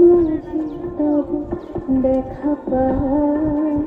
মাঝে তব দেখা পায়